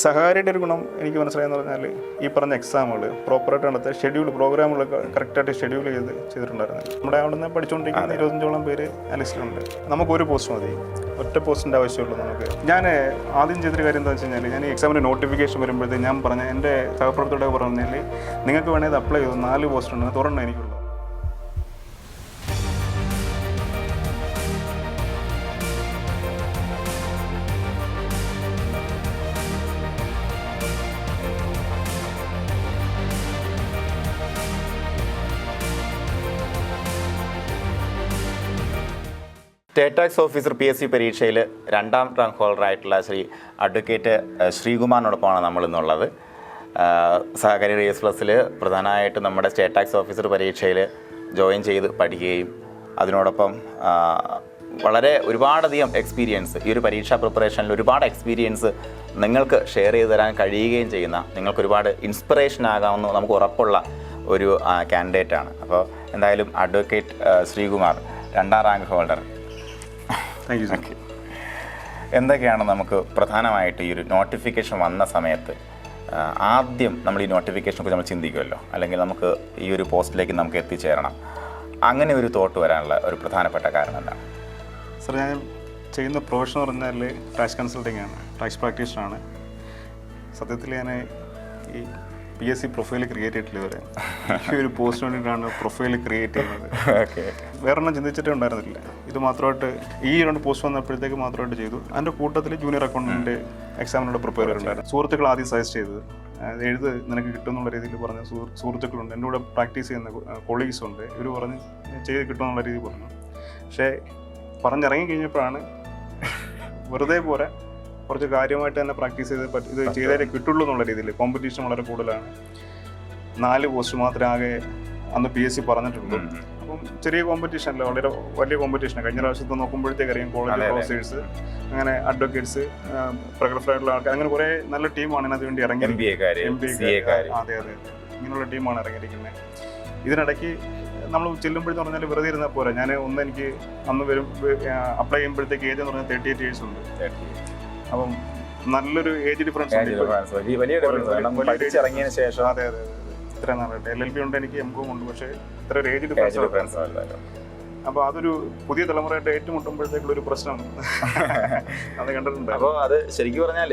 സഹാരിയുടെ ഒരു ഗുണം എനിക്ക് മനസ്സിലായെന്ന് പറഞ്ഞാൽ ഈ പറഞ്ഞ എക്സാമുകൾ പ്രോപ്പറായിട്ട് നടത്തി ഷെഡ്യൂൾ പ്രോഗ്രാമുകൾ കറക്റ്റായിട്ട് ഷെഡ്യൂൾ ചെയ്ത് ചെയ്തിട്ടുണ്ടായിരുന്നു നമ്മുടെ അവിടെ നിന്ന് പഠിച്ചുകൊണ്ടിരിക്കുന്ന ഇരുപത്തഞ്ചോളം പേര് അലക്സിലുണ്ട്. നമുക്കൊരു നമുക്ക് ഒരു പോസ്റ്റ് മതി. ഒറ്റ പോസ്റ്റിന്റെ ആവശ്യമുള്ളൂ നമുക്ക്. ഞാൻ ആദ്യം ചെയ്തൊരു കാര്യം എന്താ വെച്ച് കഴിഞ്ഞാൽ ഞാൻ ഈ എക്സാമിന്റെ നോട്ടിഫിക്കേഷൻ വരുമ്പോഴത്തേക്ക് ഞാൻ പറഞ്ഞ എന്റെ സഹപ്രവർത്തകരോട് പറഞ്ഞാൽ നിങ്ങൾക്ക് വേണമെങ്കിൽ അപ്ലൈ ചെയ്തു. നാല് പോസ്റ്റ് ഉണ്ട്. തുറന്നു എനിക്കുള്ളൂ tax officer P S C പരീക്ഷയിൽ രണ്ടാം റാങ്ക് ഹോൾഡറായിട്ടുള്ള ശ്രീ അഡ്വക്കേറ്റ് ശ്രീകുമാറിനോടൊപ്പമാണ് നമ്മൾ ഇന്നുള്ളത് സഹകാരി റേസ് പ്ലസ്സിൽ പ്രധാനമായിട്ടും നമ്മുടെ സ്റ്റേറ്റ് ടാക്സ് ഓഫീസർ പരീക്ഷയിൽ ജോയിൻ ചെയ്ത് പഠിക്കുകയും അതിനോടൊപ്പം വളരെ ഒരുപാടധികം എക്സ്പീരിയൻസ് ഈ ഒരു പരീക്ഷാ പ്രിപ്പറേഷനിൽ ഒരുപാട് എക്സ്പീരിയൻസ് നിങ്ങൾക്ക് ഷെയർ ചെയ്ത് തരാൻ കഴിയുകയും ചെയ്യുന്ന നിങ്ങൾക്ക് ഒരുപാട് ഇൻസ്പിറേഷൻ ആകാമെന്ന് നമുക്ക് ഉറപ്പുള്ള ഒരു കാൻഡിഡേറ്റ് ആണ്. അപ്പോൾ എന്തായാലും അഡ്വക്കേറ്റ് ശ്രീകുമാർ രണ്ടാം rank holder thank you okay എന്തൊക്കെയാണ് നമുക്ക് പ്രധാനമായിട്ട് ഈ ഒരു നോട്ടിഫിക്കേഷൻ വന്ന സമയത്ത് ആദ്യം നമ്മൾ ഈ നോട്ടിഫിക്കേഷനെ കുറിച്ച് നമ്മൾ ചിന്തിക്കുമല്ലോ. അല്ലെങ്കിൽ നമുക്ക് ഈ ഒരു പോസ്റ്റിലേക്ക് നമുക്ക് എത്തിച്ചേരണം. അങ്ങനെ ഒരു തോട്ട് വരാനുള്ള ഒരു പ്രധാനപ്പെട്ട കാരണം എന്താണ്? സർ ഞാൻ ചെയ്യുന്ന പ്രൊഫഷൻ എന്ന് പറഞ്ഞാൽ ടാക്സ് കൺസൾട്ടിങ് ആണ്. ടാക്സ് പ്രാക്ടീഷനാണ് സത്യത്തിൽ ഞാൻ ഈ P S C profile create ചെയ്തിട്ടില്ല ഇതുവരെ? ഈ ഒരു പോസ്റ്റ് വേണ്ടിയിട്ടാണ് പ്രൊഫൈൽ ക്രിയേറ്റ് ചെയ്യുന്നത്. ഓക്കെ വേറെ ഒന്നും ചിന്തിച്ചിട്ടേ ഉണ്ടായിരുന്നില്ല. ഇത് മാത്രമായിട്ട് ഈ രണ്ട് പോസ്റ്റ് വന്നപ്പോഴത്തേക്ക് മാത്രമായിട്ട് ചെയ്തു. അതിന്റെ കൂട്ടത്തിൽ ജൂനിയർ അക്കൗണ്ടന്റ് എക്സാമിനോട് പ്രിപ്പയർ ചെയ്തിട്ടുണ്ടായിരുന്നു സുഹൃത്തുക്കൾ ആദ്യം സജസ്റ്റ് ചെയ്തത്. അത് എഴുത് നിനക്ക് കിട്ടുമെന്നുള്ള രീതിയിൽ പറഞ്ഞ സുഹൃത്തുക്കളുണ്ട്. എന്റെ കൂടെ പ്രാക്ടീസ് ചെയ്യുന്ന കൊളീഗ്സ് ഉണ്ട്. ഇവർ പറഞ്ഞ് ചെയ്ത് കിട്ടുമെന്നുള്ള രീതിയിൽ പറഞ്ഞു. പക്ഷേ പറഞ്ഞിറങ്ങി കഴിഞ്ഞപ്പോഴാണ് വെറുതെ പോരാ കുറച്ച് കാര്യമായിട്ട് തന്നെ പ്രാക്ടീസ് ചെയ്ത് ഇത് ചെയ്താലേ കിട്ടുള്ളൂ എന്നുള്ള രീതിയിൽ കോമ്പറ്റീഷൻ വളരെ കൂടുതലാണ്. നാല് പോസ്റ്റ് മാത്രമേ ആകെ അന്ന് പി എസ് സി പറഞ്ഞിട്ടുള്ളൂ അപ്പം ചെറിയ കോമ്പറ്റീഷൻ അല്ല വളരെ വലിയ കോമ്പറ്റീഷൻ കഴിഞ്ഞ പ്രാവശ്യത്തെ നോക്കുമ്പോഴത്തേക്ക് അറിയാം കോളേജ്. പ്രൊഫസേഴ്സ് അങ്ങനെ അഡ്വക്കേറ്റ്സ് പ്രഗത്ഭരായിട്ടുള്ള ആൾക്കാർ അങ്ങനെ കുറെ നല്ല ടീമാണ് ഇതിനകത്ത് വേണ്ടി ഇറങ്ങി എം ബി അതെ അതെ ഇങ്ങനെയുള്ള ടീമാണ് ഇറങ്ങിയിരിക്കുന്നത്. ഇതിനിടയ്ക്ക് നമ്മൾ ചെല്ലുമ്പോഴെന്ന് പറഞ്ഞാൽ വെറുതെ ഇരുന്നാൽ പോരാ. ഞാൻ ഒന്ന് എനിക്ക് അന്ന് വരും അപ്ലൈ ചെയ്യുമ്പോഴത്തേക്ക് ഏജ് എന്ന് പറഞ്ഞാൽ തേർട്ടി എയ്റ്റ് ഇയേഴ്സ് ഉണ്ട് അപ്പം നല്ലൊരു ഏജ് ഡിഫറൻസ്. വലിയ പഠിച്ചിറങ്ങിയതിന് ശേഷം അതെ അതെ ഇത്ര നാളായിട്ട് എൽ എൽ ബി ഉണ്ട് എനിക്ക് എം കോം ഉണ്ട് പക്ഷേ ഇത്ര ഒരു ഏജ് ഡിഫറൻസ് ഡിഫറൻസ് അപ്പൊ അപ്പോൾ അതൊരു പുതിയ തലമുറയായിട്ട് ഏറ്റുമുട്ടുമ്പോഴത്തേക്കുള്ള ഒരു പ്രശ്നം. അത് കണ്ടിട്ടുണ്ട്. അപ്പോൾ അത് ശരിക്കും പറഞ്ഞാൽ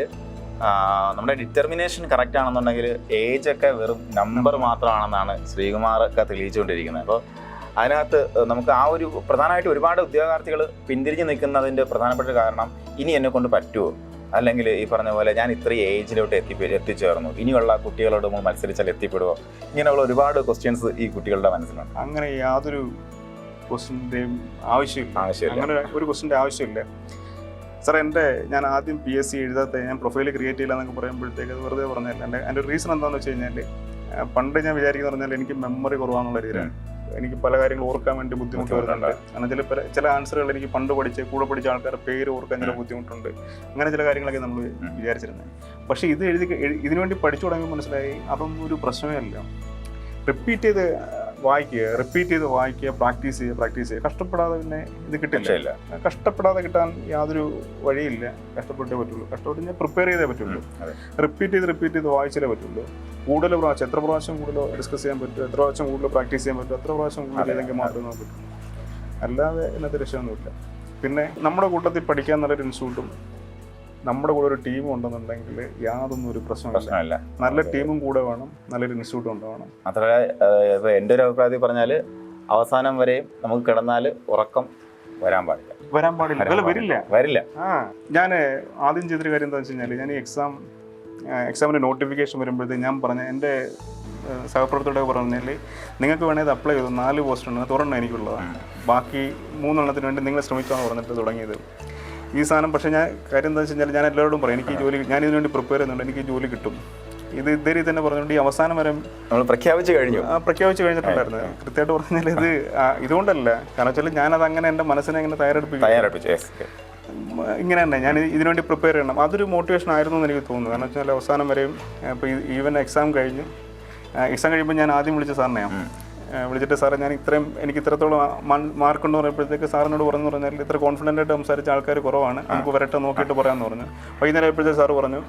നമ്മുടെ ഡിറ്റർമിനേഷൻ കറക്റ്റ് ആണെന്നുണ്ടെങ്കിൽ ഏജ് ഒക്കെ വെറും നമ്പർ മാത്രമാണെന്നാണ് ശ്രീകുമാർ ഒക്കെ തെളിയിച്ചുകൊണ്ടിരിക്കുന്നത്. അപ്പോൾ അതിനകത്ത് നമുക്ക് ആ ഒരു പ്രധാനമായിട്ട് ഒരുപാട് ഉദ്യോഗാർത്ഥികൾ പിന്തിരിഞ്ഞ് നിൽക്കുന്നതിന്റെ പ്രധാനപ്പെട്ട കാരണം ഇനി എന്നെ കൊണ്ട് പറ്റുമോ? അല്ലെങ്കിൽ ഈ പറഞ്ഞ പോലെ ഞാൻ ഇത്രയും ഏജിലോട്ട് എത്തി എത്തിച്ചേർന്നു ഇനിയുള്ള കുട്ടികളോട് നമ്മൾ മത്സരിച്ചാൽ എത്തിപ്പെടുമോ ഇങ്ങനെയുള്ള ഒരുപാട് ക്വസ്റ്റ്യൻസ് ഈ കുട്ടികളുടെ മനസ്സിലുണ്ട്. അങ്ങനെ യാതൊരു ക്വസ്റ്റിന്റെയും ആവശ്യമില്ല ആവശ്യമില്ല. അങ്ങനെ ഒരു ക്വസ്റ്റിന്റെ ആവശ്യമില്ല. സാർ എന്റെ ഞാൻ ആദ്യം പി എസ് സി എഴുതാത്ത ഞാൻ പ്രൊഫൈൽ ക്രിയേറ്റ് ചെയ്യില്ല എന്നൊക്കെ പറയുമ്പോഴത്തേക്ക് അത് വെറുതെ പറഞ്ഞല്ല എന്റെ എന്റെ റീസൺ എന്താണെന്ന് വെച്ച് കഴിഞ്ഞാൽ പണ്ട് ഞാൻ വിചാരിക്കുന്ന പറഞ്ഞാൽ എനിക്ക് മെമ്മറി കുറവാന്നുള്ള രീതിയിലാണ്. എനിക്ക് പല കാര്യങ്ങൾ ഓർക്കാൻ വേണ്ടി ബുദ്ധിമുട്ട് വരുന്നുണ്ട്. അങ്ങനെ ചില പല- ചില ആൻസറുകൾ എനിക്ക് പണ്ട് പഠിച്ച് കൂടെ പഠിച്ച ആൾക്കാരുടെ പേര് ഓർക്കാൻ ചില ബുദ്ധിമുട്ടുണ്ട്. അങ്ങനെ ചില കാര്യങ്ങളൊക്കെ നമ്മൾ വിചാരിച്ചിരുന്നത് പക്ഷേ ഇത് എഴുതി ഇതിനുവേണ്ടി ഇതിനു പഠിച്ചു തുടങ്ങി മനസ്സിലായി അതൊന്നും ഒരു പ്രശ്നമേ അല്ല. റിപ്പീറ്റ് ചെയ്ത് വായിക്കുക റിപ്പീറ്റ് ചെയ്ത് വായിക്കുക പ്രാക്ടീസ് ചെയ്യുക പ്രാക്ടീസ് ചെയ്യുക. കഷ്ടപ്പെടാതെ പിന്നെ ഇത് കിട്ടില്ല. കഷ്ടപ്പെടാതെ കിട്ടാൻ യാതൊരു വഴിയില്ല. കഷ്ടപ്പെട്ടേ പറ്റുള്ളൂ. കഷ്ടപ്പെട്ട് ഞാൻ പ്രിപ്പയർ ചെയ്തേ പറ്റുള്ളൂ. റിപ്പീറ്റ് ചെയ്ത് റിപ്പീറ്റ് ചെയ്ത് വായിച്ചേ പറ്റുള്ളൂ. കൂടുതൽ പ്രാവശ്യം എത്ര പ്രാവശ്യം കൂടുതൽ ഡിസ്കസ് ചെയ്യാൻ പറ്റും എത്ര പ്രാവശ്യം കൂടുതൽ പ്രാക്ടീസ് ചെയ്യാൻ പറ്റും എത്ര പ്രാവശ്യം കൂടുതൽ ഏതെങ്കിലും ചെയ്തെങ്കിൽ മാത്രമേ നമുക്ക് പറ്റൂ അല്ലാതെ ഇന്നത്തെ രക്ഷയൊന്നുമില്ല. പിന്നെ നമ്മുടെ കൂട്ടത്തിൽ പഠിക്കാൻ നല്ലൊരു ഇൻസ്റ്റിറ്റ്യൂട്ടും നമ്മുടെ കൂടെ ഒരു ടീം ഉണ്ടെന്നുണ്ടെങ്കിൽ യാതൊന്നും ഒരു പ്രശ്നമില്ല നല്ല ടീമും കൂടെ വേണം നല്ലൊരു ഇൻസ്റ്റിറ്റ്യൂട്ടും ഉണ്ടാവണം മാത്രമല്ല ഇപ്പോൾ ഇപ്പൊ എന്റെ ഒരു അഭിപ്രായത്തിൽ പറഞ്ഞാൽ അവസാനം വരെയും നമുക്ക് കിടന്നാൽ ഉറക്കം വരാൻ പാടില്ല. വരാൻ പാടില്ല. അതല്ല വരില്ല. വരില്ല. ആ ഞാൻ ആദ്യം ചെയ്തൊരു കാര്യം എന്താ വെച്ച് കഴിഞ്ഞാൽ ഞാൻ ഈ എക്സാം എക്സാമിന്റെ നോട്ടിഫിക്കേഷൻ വരുമ്പോഴത്തേക്ക് ഞാൻ പറഞ്ഞ എന്റെ സഹപ്രവർത്തകരോട് പറഞ്ഞാൽ നിങ്ങൾക്ക് വേണമെങ്കിൽ അപ്ലൈ ചെയ്തു? നാല് പോസ്റ്റ് ഉണ്ട് തുറന്നു എനിക്കുള്ളതാണ് ബാക്കി മൂന്നെണ്ണത്തിന് വേണ്ടി നിങ്ങൾ ശ്രമിച്ചാണ് പറഞ്ഞിട്ട് തുടങ്ങിയത്. ഈ സാധനം പക്ഷേ ഞാൻ കാര്യം എന്താ വെച്ച് കഴിഞ്ഞാൽ ഞാൻ എല്ലാവരോടും പറയും എനിക്ക് ജോലി ഞാൻ ഇതിനു വേണ്ടി പ്രിപ്പയർ ചെയ്യുന്നുണ്ട് എനിക്ക് ജോലി കിട്ടും. ഇത് ഇതേ രീതി തന്നെ പറഞ്ഞുകൊണ്ട് ഈ അവസാനം വരെ നമ്മൾ പ്രഖ്യാപിച്ചു കഴിഞ്ഞു. ആ, പ്രഖ്യാപിച്ച് കഴിഞ്ഞിട്ടുണ്ടായിരുന്നു. കൃത്യമായിട്ട് പറഞ്ഞാൽ ഇത് ഇതുകൊണ്ടല്ല. കാരണം വെച്ചാൽ ഞാനത് അങ്ങനെ എന്റെ മനസ്സിനെ അങ്ങനെ തയ്യാറെടുപ്പിച്ചു. ഇങ്ങനെ തന്നെ. ഞാൻ ഇതിനുവേണ്ടി പ്രിപ്പയർ ചെയ്യണം. അതൊരു മോട്ടിവേഷൻ ആയിരുന്നു എന്ന് എനിക്ക് തോന്നുന്നു. കാരണം വെച്ചാൽ അവസാനം വരെയും ഇപ്പോൾ ഈവൻ എക്സാം കഴിഞ്ഞു. എക്സാം കഴിയുമ്പോൾ ഞാൻ ആദ്യം വിളിച്ച സാറിനെയാണ് വിളിച്ചിട്ട് സാറേ ഞാൻ ഇത്രയും എനിക്ക് ഇത്രത്തോളം മാർക്ക് എന്ന് പറയുമ്പോഴത്തേക്ക് സാറിനോട് പറഞ്ഞു പറഞ്ഞാൽ ഇത്ര കോൺഫിഡന്റ് ആയിട്ട് സംസാരിച്ച ആൾക്കാർ കുറവാണ്. നമുക്ക് വരട്ടെ നോക്കിയിട്ട് പറയാമെന്ന് പറഞ്ഞു. വൈകുന്നേരം ആയപ്പോഴത്തേക്ക് സാറ് പറഞ്ഞു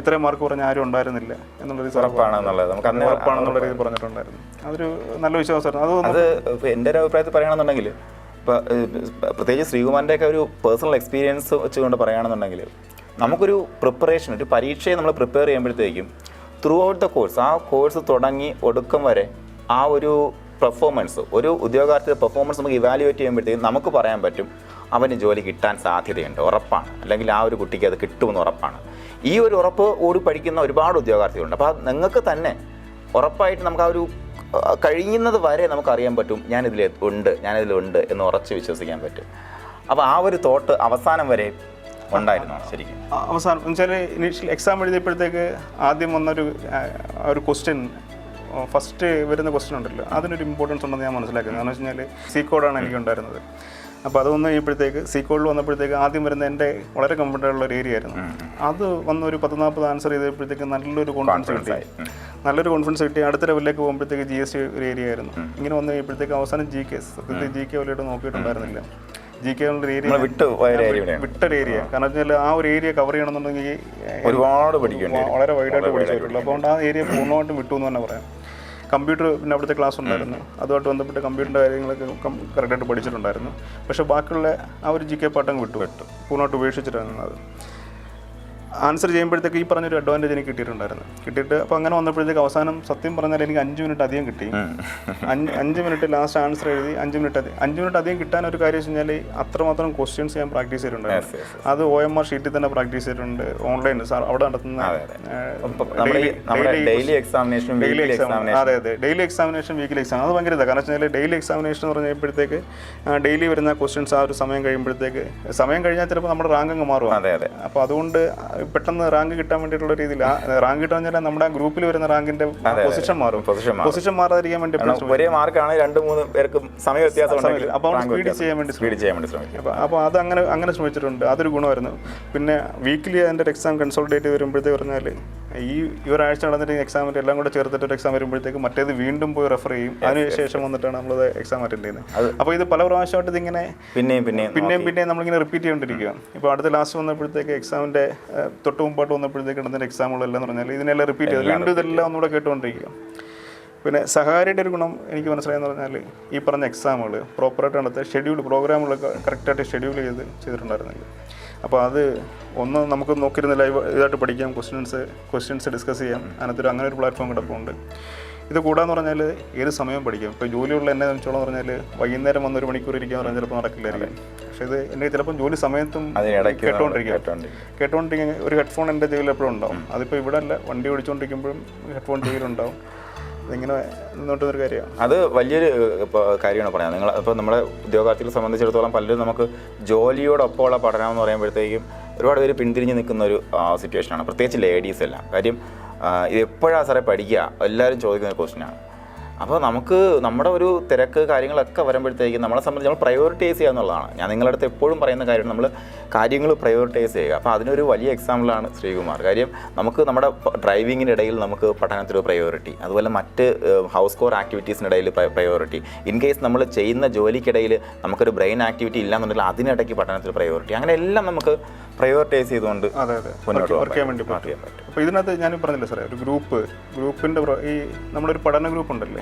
ഇത്രയും മാർക്ക് പറഞ്ഞ ആരും ഉണ്ടായിരുന്നില്ല എന്നുള്ളത് ഉറപ്പാണെന്നുള്ളത് നമുക്ക് അന്ന് ഉറപ്പാണെന്നുള്ള രീതിയിൽ പറഞ്ഞിട്ടുണ്ടായിരുന്നു. അതൊരു നല്ല വിശ്വാസമായിരുന്നു. അത് അത് എന്റെ ഒരു അഭിപ്രായത്തിൽ പറയുകയാണെന്നുണ്ടെങ്കിൽ ഇപ്പോൾ പ്രത്യേകിച്ച് ശ്രീകുമാറിന്റെ ഒക്കെ ഒരു പേഴ്സണൽ എക്സ്പീരിയൻസ് വെച്ചുകൊണ്ട് പറയുകയാണെന്നുണ്ടെങ്കിൽ നമുക്കൊരു പ്രിപ്പറേഷൻ ഒരു പരീക്ഷയെ നമ്മൾ പ്രിപ്പയർ ചെയ്യുമ്പോഴത്തേക്കും ത്രൂ ഔട്ട് ദ കോഴ്സ് ആ കോഴ്സ് തുടങ്ങി ഒടുക്കം വരെ ആ ഒരു പെർഫോമൻസ് ഒരു ഉദ്യോഗാർത്ഥിയുടെ പെർഫോമൻസ് നമുക്ക് ഇവാലുവേറ്റ് ചെയ്യുമ്പോഴത്തേക്കും നമുക്ക് പറയാൻ പറ്റും അവന് ജോലി കിട്ടാൻ സാധ്യതയുണ്ട് ഉറപ്പാണ്. അല്ലെങ്കിൽ ആ ഒരു കുട്ടിക്ക് അത് കിട്ടുമെന്ന് ഉറപ്പാണ്. ഈ ഒരു ഉറപ്പ് ഓടി പഠിക്കുന്ന ഒരുപാട് ഉദ്യോഗാർത്ഥികളുണ്ട്. അപ്പോൾ നിങ്ങൾക്ക് തന്നെ ഉറപ്പായിട്ട് നമുക്ക് ആ ഒരു കഴിയുന്നത് വരെ നമുക്കറിയാൻ പറ്റും ഞാനിതിൽ ഉണ്ട് ഞാനിതിലുണ്ട് എന്ന് ഉറച്ച് വിശ്വസിക്കാൻ പറ്റും. അപ്പോൾ ആ ഒരു തോട്ട് അവസാനം വരെ ഉണ്ടായിരുന്നു ശരിക്കും? അവസാനം. എന്നുവെച്ചാൽ ഇനീഷ്യൽ എക്സാം എഴുതിയപ്പോഴത്തേക്ക് ആദ്യം വന്നൊരു ഒരു ക്വസ്റ്റ്യൻ ഫസ്റ്റ് വരുന്ന ക്വസ്റ്റ്യൻ ഉണ്ടല്ലോ. അതിനൊരു ഇമ്പോർട്ടൻസ് ഉണ്ടെന്ന് ഞാൻ മനസ്സിലാക്കുന്നത് കാരണം വെച്ച് കഴിഞ്ഞാൽ സി കോഡാണ് എനിക്ക് ഉണ്ടായിരുന്നത്. അപ്പോൾ അത് വന്നു കഴിയുമ്പോഴത്തേക്ക് സി കോഡിൽ വന്നപ്പോഴത്തേക്ക് ആദ്യം വരുന്ന എന്റെ വളരെ കംഫർട്ടബിൾ ഒരു ഏരിയ ആയിരുന്നു. അത് വന്ന് ഒരു പത്ത് നാൽപ്പത് ആൻസർ ചെയ്തപ്പോഴത്തേക്ക് നല്ലൊരു കോൺഫിഡൻസ് കിട്ടി. നല്ലൊരു കോൺഫിഡൻസ് കിട്ടി. അടുത്ത ലെവലിലേക്ക് പോകുമ്പോഴത്തേക്ക് ജി എസ് ടി ഒരു ഏരിയ ആയിരുന്നു. ഇങ്ങനെ വന്നു കഴിയുമ്പോഴത്തേക്ക് അവസാനം ജി കെ സത്യത്തിൽ ജി കെ വലിയ നോക്കിയിട്ടുണ്ടായിരുന്നില്ല. ജി കെ എന്നുള്ള ഏരിയ വിട്ടൊരു ഏരിയ കാരണം വെച്ചാൽ ആ ഒരു ഏരിയ കവർ ചെയ്യണമെന്നുണ്ടെങ്കിൽ ഒരുപാട് പഠിക്കേണ്ടി വരും. വളരെ വൈഡായിട്ട് പഠിച്ചിട്ടുള്ളൂ. അതുകൊണ്ട് ആ ഏരിയ പൂർണമായിട്ടും വിട്ടു എന്ന് തന്നെ പറയാം. കമ്പ്യൂട്ടർ പിന്നെ അവിടുത്തെ ക്ലാസ് ഉണ്ടായിരുന്നു. അതുമായിട്ട് ബന്ധപ്പെട്ട് കമ്പ്യൂട്ടറിന്റെ കാര്യങ്ങളൊക്കെ കറക്റ്റായിട്ട് പഠിച്ചിട്ടുണ്ടായിരുന്നു. പക്ഷേ ബാക്കിയുള്ള ആ ഒരു ജി കെ പാട്ടങ്ങ് വിട്ടു. വിട്ടു. പൂർണമായിട്ട് ഉപേക്ഷിച്ചിട്ടായിരുന്നു അത്. ആൻസർ ചെയ്യുമ്പോഴത്തേക്ക് ഈ പറഞ്ഞൊരു അഡ്വാന്റേജ് എനിക്ക് കിട്ടിയിട്ടുണ്ടായിരുന്നു. കിട്ടിയിട്ട് അപ്പോൾ അങ്ങനെ വന്നപ്പോഴത്തേക്ക് അവസാനം സത്യം പറഞ്ഞാൽ എനിക്ക് അഞ്ച് മിനിറ്റ് അധികം കിട്ടി. അഞ്ച് മിനിറ്റ് ലാസ്റ്റ് ആൻസർ എഴുതി അഞ്ച് മിനിറ്റ് അധികം അഞ്ച് മിനിറ്റ് അധികം കിട്ടാൻ ഒരു കാര്യം വെച്ച് കഴിഞ്ഞാൽ അത്രമാത്രം ക്വസ്റ്റ്യൻസ് ഞാൻ പ്രാക്ടീസ് ചെയ്തിട്ടുണ്ടായിരുന്നു. അത് ഒ എം ആർ ഷീറ്റിൽ തന്നെ പ്രാക്ടീസ് ചെയ്തിട്ടുണ്ട്. ഓൺലൈൻ സാർ അവിടെ നടത്തുന്ന ഡെയിലി എക്സാമിനേഷൻ അതെ അതെ. ഡെയിലി എക്സാമിനേഷൻ വീക്കിലി എക്സാം അത് ഭയങ്കര ഇതാണ് കാരണം വെച്ചാൽ ഡെയിലി എക്സാമിനേഷൻ എന്ന് പറഞ്ഞപ്പോഴത്തേക്ക് ഡെയിലി വരുന്ന ക്വസ്റ്റ്യൻസ് ആ ഒരു സമയം കഴിയുമ്പോഴത്തേക്ക് സമയം കഴിഞ്ഞാൽ ചിലപ്പോൾ നമ്മുടെ റാങ്ക് അങ്ങ് മാറും അതെ അതെ. അപ്പോൾ അതുകൊണ്ട് പെട്ടെന്ന് റാങ്ക് കിട്ടാൻ വേണ്ടിയിട്ടുള്ള രീതിയിൽ. റാങ്ക് കിട്ടാൻ വെച്ചാൽ നമ്മുടെ ഗ്രൂപ്പിൽ വരുന്ന റാങ്കിന്റെ പൊസിഷൻ മാറും. പൊസിഷൻ പൊസിഷൻ മാറാതിരിക്കാൻ വേണ്ടി ഒരേ മാർക്കാണ് രണ്ട് മൂന്ന് പേർക്കും സമയ വ്യത്യാസം അപ്പോൾ സ്പീഡ് ചെയ്യാൻ വേണ്ടി സ്പീഡ് ചെയ്യാൻ വേണ്ടി ശ്രമിക്കും. അപ്പോൾ അത് അങ്ങനെ അങ്ങനെ ശ്രമിച്ചിട്ടുണ്ട്. അതൊരു ഗുണമായിരുന്നു. പിന്നെ വീക്കിലി അതിന്റെ എക്സാം കൺസൾട്ടേറ്റ് വരുമ്പോഴത്തേക്ക് പറഞ്ഞാൽ ഈ ഈ ഒരാഴ്ച നടന്നിട്ട് എക്സാമിന്റെ എല്ലാം കൂടെ ചേർത്തിട്ട് ഒരു എക്സാം വരുമ്പോഴത്തേക്ക് മറ്റേത് വീണ്ടും പോയി റെഫർ ചെയ്യും. അതിനുശേഷം വന്നിട്ടാണ് നമ്മൾ എക്സാം അറ്റൻഡ് ചെയ്യുന്നത്. അപ്പോൾ ഇത് പല പ്രാവശ്യമായിട്ട് ഇതിങ്ങനെ പിന്നെയും പിന്നെയും പിന്നെയും പിന്നെയും നമ്മളിങ്ങനെ റിപ്പീറ്റ് ചെയ്തുകൊണ്ടിരിക്കുക. ഇപ്പോൾ അടുത്ത ലാസ്റ്റ് വന്നപ്പോഴത്തേക്ക് എക്സാമിന്റെ തൊട്ട് മുമ്പായിട്ട് വന്നപ്പോഴത്തേക്ക് നടന്ന എക്സാമുകളെല്ലാം എന്ന് പറഞ്ഞാൽ ഇതിനെല്ലാം റിപ്പീറ്റ് ചെയ്ത് വീണ്ടും ഇതെല്ലാം ഒന്നുകൂടെ കേട്ടുകൊണ്ടിരിക്കുക. പിന്നെ സഹാരിയുടെ ഒരു ഗുണം എനിക്ക് മനസ്സിലായെന്ന് പറഞ്ഞാൽ ഈ പറഞ്ഞ എക്സാമുകൾ പ്രോപ്പറായിട്ട് നടത്തുക ഷെഡ്യൂൾ പ്രോഗ്രാമുകളൊക്കെ കറക്റ്റായിട്ട് ഷെഡ്യൂൾ ചെയ്ത് ചെയ്തിട്ടുണ്ടായിരുന്നില്ല. അപ്പോൾ അത് ഒന്ന് നമുക്ക് നോക്കിയിരുന്ന ലൈവ് ഇതായിട്ട് പഠിക്കാം ക്വസ്റ്റ്യൻസ് ക്വസ്റ്റ്യൻസ് ഡിസ്കസ് ചെയ്യാം. അതിനകത്തൊരു അങ്ങനെ ഒരു പ്ലാറ്റ്ഫോം കിടപ്പുണ്ട് ഇത് കൂടാന്ന് പറഞ്ഞാൽ ഏത് സമയം പഠിക്കാം. ഇപ്പോൾ ജോലിയുള്ള എന്നെ സംബന്ധിച്ചോളം പറഞ്ഞാൽ വൈകുന്നേരം വന്ന് ഒരു മണിക്കൂർ ഇരിക്കാൻ പറഞ്ഞാൽ ചിലപ്പോൾ നടക്കില്ലായിരിക്കും. പക്ഷേ ഇത് എന്നെ ചിലപ്പം ജോലി സമയത്തും കേട്ടോണ്ടിരിക്കും. കേട്ടോണ്ടിരിക്കും. കേട്ടോണ്ടിരിക്കുന്ന ഒരു ഹെഡ്ഫോൺ എന്റെ ചെവിയിൽ എപ്പോഴും ഉണ്ടാവും അതിപ്പോൾ ഇവിടെ അല്ല വണ്ടി ഓടിച്ചുകൊണ്ടിരിക്കുമ്പോഴും ഹെഡ്ഫോൺ അത് വലിയൊരു കാര്യമാണ് പറയാം നിങ്ങൾ ഇപ്പോൾ നമ്മുടെ ഉദ്യോഗാർത്ഥികളെ സംബന്ധിച്ചിടത്തോളം പലരും നമുക്ക് ജോലിയോടൊപ്പമുള്ള പഠനം എന്ന് പറയുമ്പോഴത്തേക്കും ഒരുപാട് പേര് പിന്തിരിഞ്ഞ് നിൽക്കുന്ന ഒരു സിറ്റുവേഷനാണ് പ്രത്യേകിച്ച് ലേഡീസ് എല്ലാം. കാര്യം ഇത് എപ്പോഴാണ് സാറേ പഠിക്കുക? എല്ലാവരും ചോദിക്കുന്ന ഒരു ക്വസ്റ്റ്യനാണ് അപ്പോൾ നമുക്ക് നമ്മുടെ ഒരു തിരക്ക് കാര്യങ്ങളൊക്കെ വരുമ്പോഴത്തേക്കും നമ്മളെ സംബന്ധിച്ച് നമ്മൾ പ്രയോറിറ്റൈസ് ചെയ്യുക എന്നുള്ളതാണ്. ഞാൻ നിങ്ങളുടെ അടുത്ത് എപ്പോഴും പറയുന്ന കാര്യം നമ്മൾ കാര്യങ്ങൾ പ്രയോറിറ്റൈസ് ചെയ്യുക. അപ്പോൾ അതിനൊരു വലിയ എക്സാമ്പിളാണ് ശ്രീകുമാർ. കാര്യം നമുക്ക് നമ്മുടെ ഡ്രൈവിങ്ങിനിടയിൽ നമുക്ക് പഠനത്തിൽ പ്രയോറിറ്റി അതുപോലെ മറ്റ് ഹൗസ് കോർ ആക്ടിവിറ്റീസിനിടയിൽ പ്രയോറിറ്റി ഇൻ കേസ് നമ്മൾ ചെയ്യുന്ന ജോലിക്കിടയിൽ നമുക്കൊരു ബ്രെയിൻ ആക്ടിവിറ്റി ഇല്ലാന്നുണ്ടെങ്കിൽ അതിനിടയ്ക്ക് പഠനത്തിൽ പ്രയോറിറ്റി അങ്ങനെ എല്ലാം നമുക്ക് പ്രയോറിറ്റൈസ് ചെയ്തുകൊണ്ട് അതെ അതെ. മുന്നോട്ട് പറ്റും. അപ്പോൾ ഇതിനകത്ത് ഞാൻ പറഞ്ഞില്ല സാറേ ഒരു ഗ്രൂപ്പ് ഗ്രൂപ്പിന്റെ ഈ നമ്മളൊരു പഠന ഗ്രൂപ്പ് ഉണ്ടല്ലേ.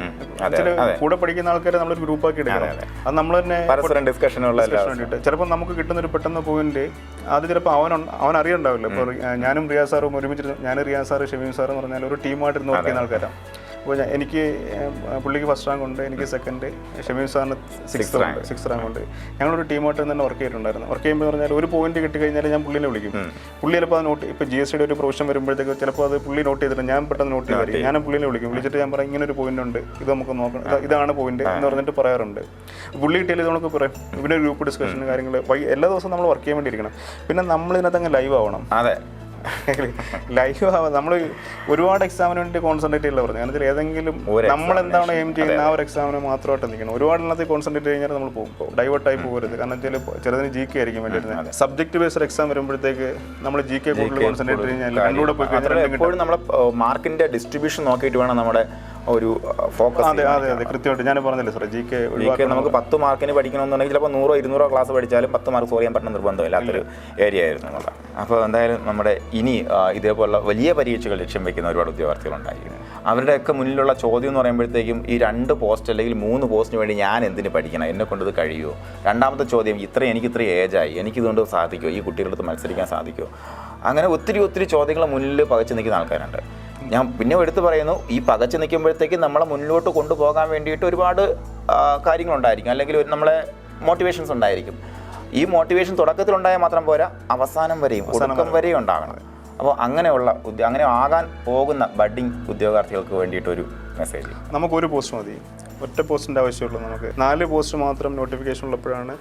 കൂടെ പഠിക്കുന്ന ആൾക്കാരെ നമ്മളൊരു ഗ്രൂപ്പ് ആക്കി എടുക്കണം. അത് നമ്മൾ തന്നെ പരസ്പരം ഡിസ്കഷനുള്ള ചിലപ്പോൾ നമുക്ക് കിട്ടുന്ന ഒരു പെട്ടെന്ന് പോയിന്റ് അത് ചിലപ്പോൾ അവൻ അവൻ അറിയണ്ടാവില്ല. ഇപ്പോൾ ഞാനും റിയാസ് സാറും ഒരുമിച്ച് ഞാൻ റിയാസ് സാറ് ഷമീം സാർ എന്ന് പറഞ്ഞാൽ ഒരു ടീമായിട്ടിരുന്ന് വർക്ക് ചെയ്യുന്ന ആൾക്കാരാണ് അപ്പോൾ എനിക്ക് പുള്ളിക്ക് ഫസ്റ്റ് റാങ്ക് ഉണ്ട് എനിക്ക് സെക്കൻഡ് ഷമീം സാറിന് സിക്സ് റാങ്ക് സിക്സ് റാങ്ക് ഉണ്ട്. ഞങ്ങളൊരു ടീമായിട്ട് തന്നെ വർക്ക് ചെയ്തിട്ടുണ്ടായിരുന്നു. വർക്ക് ചെയ്യുമ്പോൾ പറഞ്ഞാൽ ഒരു പോയിന്റ് കിട്ടി കഴിഞ്ഞാൽ ഞാൻ പുള്ളിനെ വിളിക്കും. പുള്ളി ചിലപ്പോൾ അത് നോട്ട് ഇപ്പോൾ ജി എസ് ടിയുടെ ഒരു പ്രൊവിഷൻ വരുമ്പോഴത്തേക്ക് ചിലപ്പോൾ അത് പുള്ളി നോട്ട് ചെയ്തിട്ട് ഞാൻ പെട്ടെന്ന് നോട്ട് ചെയ്തായിരിക്കും ഞാൻ പുള്ളിനെ വിളിക്കും. വിളിച്ചിട്ട് ഞാൻ പറയും ഇങ്ങനെ ഒരു പോയിന്റ് ഉണ്ട്. ഇത് നമുക്ക് നോക്കണം ഇതാണ് പോയിന്റ് എന്ന് പറഞ്ഞിട്ട് പറയാറുണ്ട്. പുള്ളി കിട്ടിയാൽ ഇത് നമുക്ക് പറയും. ഇവന്റെ ഗ്രൂപ്പ് ഡിസ്കഷൻ കാര്യങ്ങൾ എല്ലാ ദിവസവും നമ്മൾ വർക്ക് ചെയ്യാൻ വേണ്ടിയിരിക്കണം പിന്നെ നമ്മൾ ഇതിനകത്ത് അങ്ങ് ലൈവ് ആവണം. അതെ. ലൈവ് ആവാം നമ്മൾ ഒരുപാട് എക്സാമിന് വേണ്ടി കോൺസെൻട്രേറ്റ് ചെയ്യില്ല പറഞ്ഞു അതിനകത്ത് ഏതെങ്കിലും നമ്മൾ എന്താണ് എയിം ചെയ്യുന്ന ആ ഒരു എക്സാമിന് മാത്രമായിട്ട് നിൽക്കണം. ഒരുപാട് എണ്ണത്തിൽ കോൺസെൻട്രേറ്റ് കഴിഞ്ഞാൽ നമ്മൾ പോകും. ഡൈവേർട്ട് ആയി പോകരുത്. കാരണം വെച്ചാൽ ചിലതിന് ജി കെ ആയിരിക്കും വേണ്ടിയിരുന്നത് സബ്ജക്ട് ബേസ്ഡ് എക്സാം വരുമ്പോഴത്തേക്ക് നമ്മൾ ജി കെ കൂടുതൽ കോൺസെൻട്രേറ്റ് കഴിഞ്ഞാൽ രണ്ടുകൂടെ പോയി കഴിഞ്ഞാൽ എപ്പോഴും നമ്മുടെ മാർക്കിന്റെ ഡിസ്ട്രിബ്യൂഷൻ നോക്കിയിട്ട് വേണം നമ്മുടെ ഒരു ഫോക്കസ് അതെ അതെ അതെ. കൃത്യമായിട്ട് ഞാൻ പറഞ്ഞില്ല സാർ ജി കെ നമുക്ക് പത്ത് മാർക്കിന് പഠിക്കണമെന്നുണ്ടെങ്കിൽ ചിലപ്പോൾ നൂറോ ഇരുന്നൂറോ ക്ലാസ് പഠിച്ചാലും പത്ത് മാർക്ക് സ്കോർ ചെയ്യാൻ പറ്റുന്ന നിർബന്ധമില്ലാത്തൊരു ഏരിയ ആയിരുന്നു അപ്പോൾ എന്തായാലും നമ്മുടെ ഇനി ഇതേപോലെ ഇതേപോലുള്ള വലിയ പരീക്ഷകൾ ലക്ഷ്യം വയ്ക്കുന്ന ഒരുപാട് ഉദ്യോഗാർത്ഥികളുണ്ടായിരിക്കും. അവരുടെയൊക്കെ മുന്നിലുള്ള ചോദ്യം എന്ന് പറയുമ്പോഴത്തേക്കും ഈ രണ്ട് പോസ്റ്റ് അല്ലെങ്കിൽ മൂന്ന് പോസ്റ്റിന് വേണ്ടി ഞാൻ എന്തിന് പഠിക്കണം? എന്നെ കൊണ്ടത് കഴിയുമോ? രണ്ടാമത്തെ ചോദ്യം ഇത്രയും എനിക്ക് ഇത്രയും ഏജായി എനിക്കിതുകൊണ്ട് സാധിക്കുമോ? ഈ കുട്ടികളുടെ അടുത്ത് മത്സരിക്കാൻ സാധിക്കുമോ? അങ്ങനെ ഒത്തിരി ഒത്തിരി ചോദ്യങ്ങൾ മുന്നിൽ പകച്ചു നിൽക്കുന്ന ആൾക്കാരുണ്ട്. ഞാൻ പിന്നെ എടുത്തു പറയുന്നു ഈ പകച്ചു നിൽക്കുമ്പോഴത്തേക്ക് നമ്മളെ മുന്നോട്ട് കൊണ്ടുപോകാൻ വേണ്ടിയിട്ട് ഒരുപാട് കാര്യങ്ങളുണ്ടായിരിക്കും. അല്ലെങ്കിൽ ഒരു നമ്മളെ മോട്ടിവേഷൻസ് ഉണ്ടായിരിക്കും. ഈ മോട്ടിവേഷൻ തുടക്കത്തിലുണ്ടായാൽ മാത്രം പോരാ അവസാനം വരെയും ഒടുക്കം വരെയും. ഉണ്ടാകണം. അപ്പോൾ അങ്ങനെയുള്ള അങ്ങനെ ആകാൻ പോകുന്ന ബഡിങ് ഉദ്യോഗാർത്ഥികൾക്ക് വേണ്ടിയിട്ടൊരു മെസ്സേജ് നമുക്കൊരു പോസ്റ്റ് മതി. ഒറ്റ പോസ്റ്റിന്റെ ആവശ്യമുള്ളൂ നമുക്ക്. നാല് പോസ്റ്റ് മാത്രം നോട്ടിഫിക്കേഷൻ ഉള്ളപ്പോഴാണ്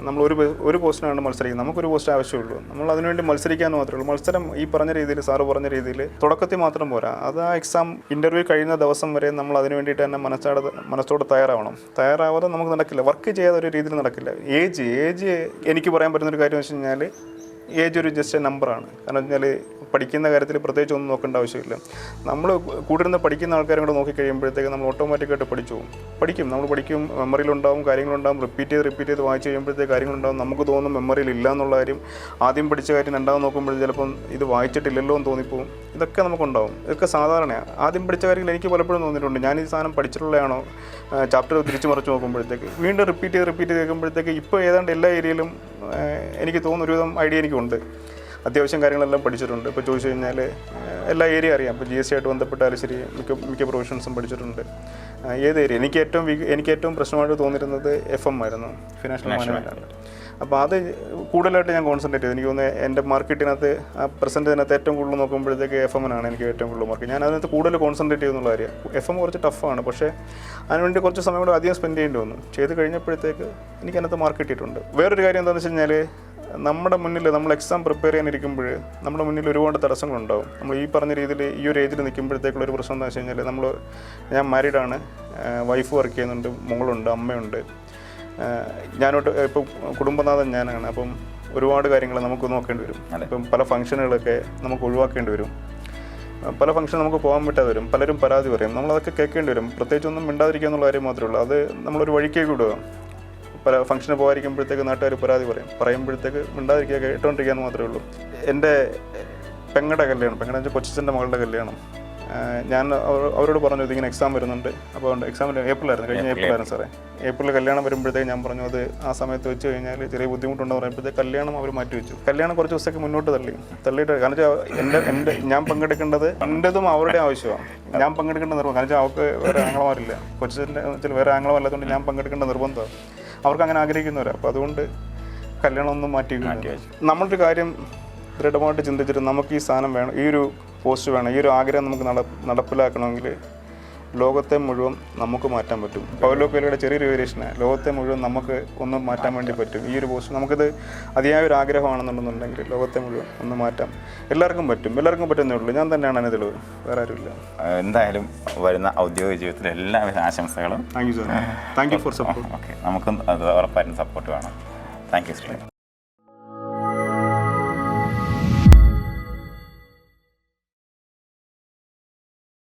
നമ്മൾ ഒരു ഒരു പോസ്റ്റിനാണ് മത്സരിക്കുന്നത് നമുക്കൊരു പോസ്റ്റ് ആവശ്യമുള്ളൂ. നമ്മൾ അതിനുവേണ്ടി മത്സരിക്കാൻ മാത്രമേ ഉള്ളൂ. മത്സരം ഈ പറഞ്ഞ രീതിയിൽ സാറ് പറഞ്ഞ രീതിയിൽ തുടക്കത്തിൽ മാത്രം പോരാ. അത് ആ എക്സാം ഇന്റർവ്യൂ കഴിയുന്ന ദിവസം വരെ നമ്മൾ അതിന് വേണ്ടിയിട്ട് തന്നെ മനസ്സാട് മനസ്സോട് തയ്യാറാവണം. തയ്യാറാവാതെ നമുക്ക് നടക്കില്ല. വർക്ക് ചെയ്യാതെ ഒരു രീതിയിൽ നടക്കില്ല. ഏജ് ഏജ് എനിക്ക് പറയാൻ പറ്റുന്ന ഒരു കാര്യം വെച്ച് കഴിഞ്ഞാൽ ഏജ് ഒരു ജസ്റ്റ് നമ്പറാണ് കാരണം വെച്ചാൽ പഠിക്കുന്ന കാര്യത്തിൽ പ്രത്യേകിച്ച് ഒന്നും നോക്കേണ്ട ആവശ്യമില്ല. നമ്മൾ കൂടിരുന്ന് പഠിക്കുന്ന ആൾക്കാരും കൂടെ നോക്കി കഴിയുമ്പോഴത്തേക്ക് നമ്മൾ ഓട്ടോമാറ്റിക്കായിട്ട് പഠിച്ചു പോകും. പഠിക്കും. നമ്മൾ പഠിക്കും മെമ്മറിയിലുണ്ടാവും കാര്യങ്ങളുണ്ടാവും റിപ്പീറ്റ് ചെയ്ത് റിപ്പീറ്റ് ചെയ്ത് വായിച്ച് കഴിയുമ്പോഴത്തേക്ക് കാര്യങ്ങളുണ്ടാവും നമുക്ക് തോന്നും മെമ്മറിയിൽ ഇല്ല എന്നുള്ള കാര്യം ആദ്യം പഠിച്ച കാര്യം രണ്ടാമത് നോക്കുമ്പോൾ ചിലപ്പം ഇത് വായിച്ചിട്ടില്ലല്ലോ എന്ന് തോന്നിപ്പോവും. ഇതൊക്കെ നമുക്കുണ്ടാവും ഇതൊക്കെ സാധാരണയാണ് ആദ്യം പഠിച്ച കാര്യങ്ങൾ എനിക്ക് പലപ്പോഴും തോന്നിയിട്ടുണ്ട്. ഞാൻ ഈ സാധനം പഠിച്ചിട്ടുള്ളതാണോ ചാപ്റ്റർ തിരിച്ചു മറിച്ച് നോക്കുമ്പോഴത്തേക്ക് വീണ്ടും റിപ്പീറ്റ് ചെയ്ത് റിപ്പീറ്റ് ചെയ്ത് കേൾക്കുമ്പോഴത്തേക്ക് ഇപ്പോൾ ഏതാണ്ട് എല്ലാ ഏരിയയിലും എനിക്ക് തോന്നുന്ന ഒരുവിധം ഐഡിയ എനിക്കുണ്ട്. അത്യാവശ്യം കാര്യങ്ങളെല്ലാം പഠിച്ചിട്ടുണ്ട്. ഇപ്പോൾ ചോദിച്ചു കഴിഞ്ഞാൽ എല്ലാ ഏരിയ അറിയാം. ഇപ്പോൾ ജി എസ് സി ആയിട്ട് ബന്ധപ്പെട്ടാലും ശരി മിക്ക മിക്ക പ്രൊവിഷൻസും പഠിച്ചിട്ടുണ്ട്. ഏത് ഏരിയ എനിക്ക് ഏറ്റവും എനിക്ക് ഏറ്റവും പ്രശ്നമായിട്ട് തോന്നിയിരുന്നത് എഫ് എം ആയിരുന്നു. ഫിനാൻഷ്യൽ മാനേജ്മെന്റാണ് അപ്പോൾ അത് കൂടുതലായിട്ട് ഞാൻ കോൺസെൻട്രേറ്റ് ചെയ്തു. എനിക്ക് തോന്നുന്നത് എന്റെ മാർക്കറ്റിനകത്ത് ആ പ്രസന്റിനകത്ത് ഏറ്റവും കൂടുതൽ നോക്കുമ്പോഴത്തേക്ക് എഫ് ആണ് എനിക്ക് ഏറ്റവും കൂടുതൽ മാർക്ക് ഞാൻ അതിനകത്ത് കൂടുതൽ കോൺസെൻട്രേറ്റ് ചെയ്യുന്നുള്ള കാര്യം. എഫ് എം കുറച്ച് ടഫാണ് പക്ഷേ അതിനുവേണ്ടി കുറച്ച് സമയം കൂടെ അധികം സ്പെൻഡ് ചെയ്യേണ്ടി വന്നു. ചെയ്ത് കഴിഞ്ഞപ്പോഴത്തേക്ക് എനിക്ക് അതിനകത്ത് മാർക്ക് കിട്ടിയിട്ടുണ്ട്. വേറൊരു കാര്യം എന്താണെന്ന് വെച്ച് കഴിഞ്ഞാൽ നമ്മുടെ മുന്നിൽ നമ്മൾ എക്സാം പ്രിപ്പയർ ചെയ്യാനിരിക്കുമ്പോൾ നമ്മുടെ മുന്നിൽ ഒരുപാട് തടസ്സങ്ങളുണ്ടാവും. നമ്മൾ ഈ പറഞ്ഞ രീതിയിൽ ഈ ഒരു ഏജിൽ നിൽക്കുമ്പോഴത്തേക്കുള്ള ഒരു പ്രശ്നം എന്താ വെച്ച് കഴിഞ്ഞാൽ നമ്മൾ ഞാൻ മാരീഡാണ് വൈഫ് വർക്ക് ചെയ്യുന്നുണ്ട്. മോളുണ്ട്. അമ്മയുണ്ട്. ഞാനോട്ട് ഇപ്പം കുടുംബനാഥൻ ഞാനാണ്. അപ്പം ഒരുപാട് കാര്യങ്ങൾ നമുക്ക് നോക്കേണ്ടി വരും. ഇപ്പം പല ഫംഗ്ഷനുകളൊക്കെ നമുക്ക് ഒഴിവാക്കേണ്ടി വരും. പല ഫംഗ്ഷൻ നമുക്ക് പോകാൻ പറ്റാതെ വരും. പലരും പരാതി പറയും. നമ്മളതൊക്കെ കേൾക്കേണ്ടി വരും. പ്രത്യേകിച്ച് ഒന്നും മിണ്ടാതിരിക്കുക എന്നുള്ള കാര്യം മാത്രമേ ഉള്ളൂ അത് നമ്മളൊരു വഴിക്കേക്ക് വിടുക പല ഫംഗ്ഷന് പോകാതിരിക്കുമ്പോഴത്തേക്ക് നാട്ടുകാർ പരാതി പറയും. പറയുമ്പോഴത്തേക്ക് മിണ്ടാതിരിക്കുക കേട്ടോണ്ടിരിക്കുക എന്ന് മാത്രമേ ഉള്ളൂ എന്റെ പെങ്ങളുടെ കല്യാണം പെങ്ങളുടെ കൊച്ചച്ഛന്റെ മകളുടെ കല്യാണം. ഞാൻ അവരോട് പറഞ്ഞു ഇതിങ്ങനെ എക്സാം വരുന്നുണ്ട്. അപ്പോൾ എക്സാമിൽ ഏപ്രിലായിരുന്നു കഴിഞ്ഞ ഏപ്രിൽ ആയിരുന്നു സാറേ. ഏപ്രിൽ കല്യാണം വരുമ്പോഴത്തേക്ക് ഞാൻ പറഞ്ഞു അത് ആ സമയത്ത് വെച്ച് കഴിഞ്ഞാൽ ചെറിയ ബുദ്ധിമുട്ടുണ്ടെന്ന് പറയുമ്പോഴത്തേക്ക് കല്യാണം അവർ മാറ്റി വെച്ചു. കല്യാണം കുറച്ച് ദിവസത്തേക്ക് മുന്നോട്ട് തള്ളി. തള്ളിയിട്ട് കാരണം വെച്ചാൽ എന്റെ എന്റെ ഞാൻ പങ്കെടുക്കേണ്ടത് എന്റെതും അവരുടെ ആവശ്യമാണ്. ഞാൻ പങ്കെടുക്കേണ്ട നിർബന്ധം കാരണം വെച്ചാൽ അവർക്ക് വേറെ ആംഗ്ലമാരില്ല കൊച്ചിന്റെ വെച്ചാൽ വേറെ ആംഗ്ലമല്ലാത്തതുകൊണ്ട് ഞാൻ പങ്കെടുക്കേണ്ട നിർബന്ധമാണ്. അവർക്ക് അങ്ങനെ ആഗ്രഹിക്കുന്നവരാണ് അപ്പോൾ അതുകൊണ്ട് കല്യാണം ഒന്നും മാറ്റി നമ്മളൊരു കാര്യം ദൃഢമായിട്ട് ചിന്തിച്ചിട്ട് നമുക്ക് ഈ സാധനം വേണം ഈ ഒരു പോസ്റ്റ് വേണം. ഈ ഒരു ആഗ്രഹം നമുക്ക് നട നടപ്പിലാക്കണമെങ്കിൽ ലോകത്തെ മുഴുവൻ നമുക്ക് മാറ്റാൻ പറ്റും. പൗലോ കൊയിലയുടെ ചെറിയൊരു വേരിയേഷന് ലോകത്തെ മുഴുവൻ നമുക്ക് ഒന്ന് മാറ്റാൻ വേണ്ടി പറ്റും. ഈ ഒരു പോസ്റ്റ് നമുക്കിത് അതിയായ ഒരു ആഗ്രഹമാണെന്നുണ്ടെന്നുണ്ടെങ്കിൽ ലോകത്തെ മുഴുവൻ ഒന്ന് മാറ്റാം. എല്ലാവർക്കും പറ്റും. എല്ലാവർക്കും പറ്റുന്നേ ഉള്ളൂ. ഞാൻ തന്നെയാണ് അതിന് തെളിവ്. വേറെ ആരുമില്ല. എന്തായാലും വരുന്ന ഔദ്യോഗിക ജീവിതത്തിലെ എല്ലാവിധ ആശംസകളും. Thank you sir thank you for support okay നമുക്കും അത് ഉറപ്പായിട്ടും സപ്പോർട്ട് വേണം. Thank you